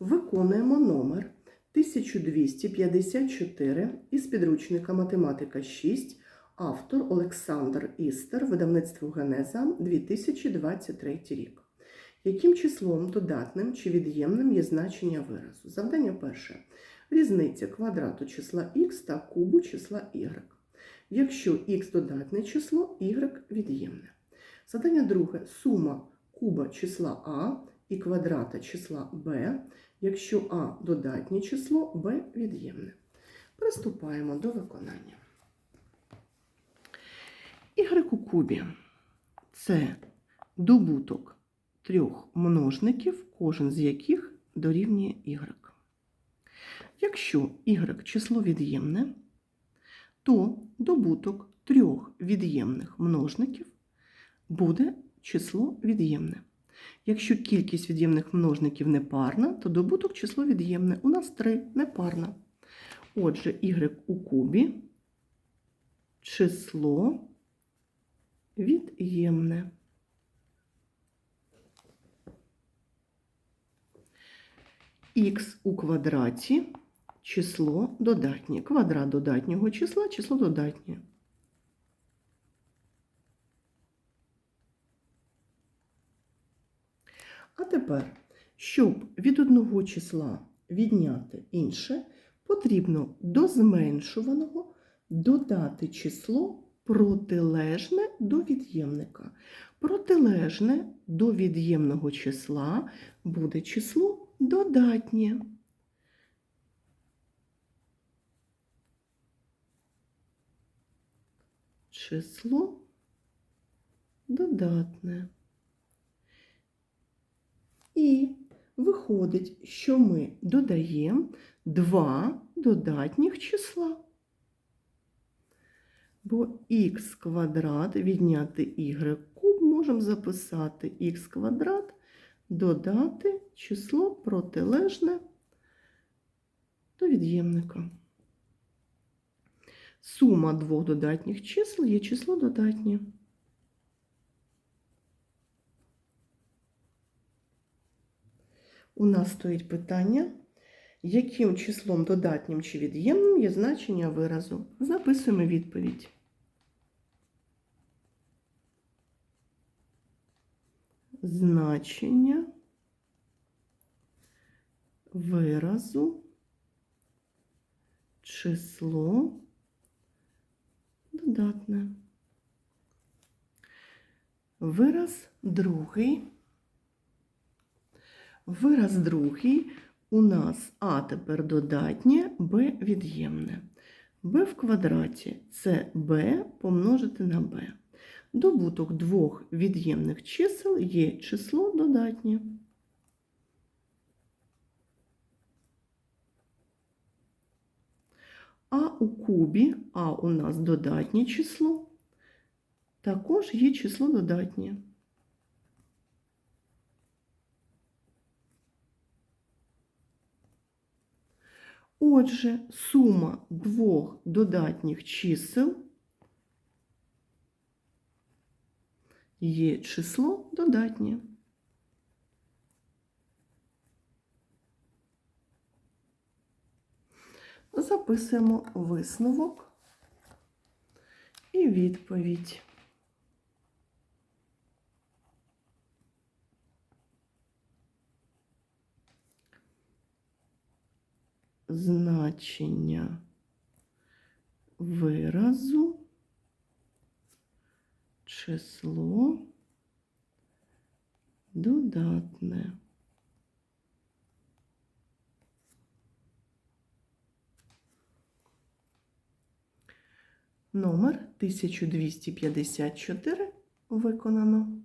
Виконуємо номер 1254 із підручника Математика 6, автор Олександр Істер, видавництво Генеза 2023 рік. Яким числом додатним чи від'ємним є значення виразу? Завдання перше. Різниця квадрату числа х та кубу числа y. Якщо х додатне число, y від'ємне. Завдання друге. Сума куба числа а і квадрата числа b, якщо а додатнє число, b від'ємне. Приступаємо до виконання. Y у кубі це добуток трьох множників, кожен з яких дорівнює y. Якщо y число від'ємне, то добуток трьох від'ємних множників буде число від'ємне. Якщо кількість від'ємних множників непарна, то добуток число від'ємне. У нас 3 непарна. Отже, y у кубі число від'ємне. Х у квадраті число додатнє. Квадрат додатнього числа число додатнє. А тепер, щоб від одного числа відняти інше, потрібно до зменшуваного додати число протилежне до від'ємника. Протилежне до від'ємного числа буде число додатнє. Число додатне. І виходить, що ми додаємо два додатніх числа. Бо х квадрат відняти y куб можемо записати х квадрат, додати число протилежне до від'ємника. Сума двох додатніх чисел є число додатнє. У нас стоїть питання, яким числом додатнім чи від'ємним є значення виразу. Записуємо відповідь. Значення виразу число додатне. Вираз другий. Вираз другий у нас А тепер додатнє, Б від'ємне. Б в квадраті це Б помножити на Б. Добуток двох від'ємних чисел є число додатнє. А у кубі А у нас додатнє число, також є число додатнє. Отже, сума двох додатніх чисел є число додатнє. Записуємо висновок і відповідь. Значення виразу число додатне. Номер 1254 виконано.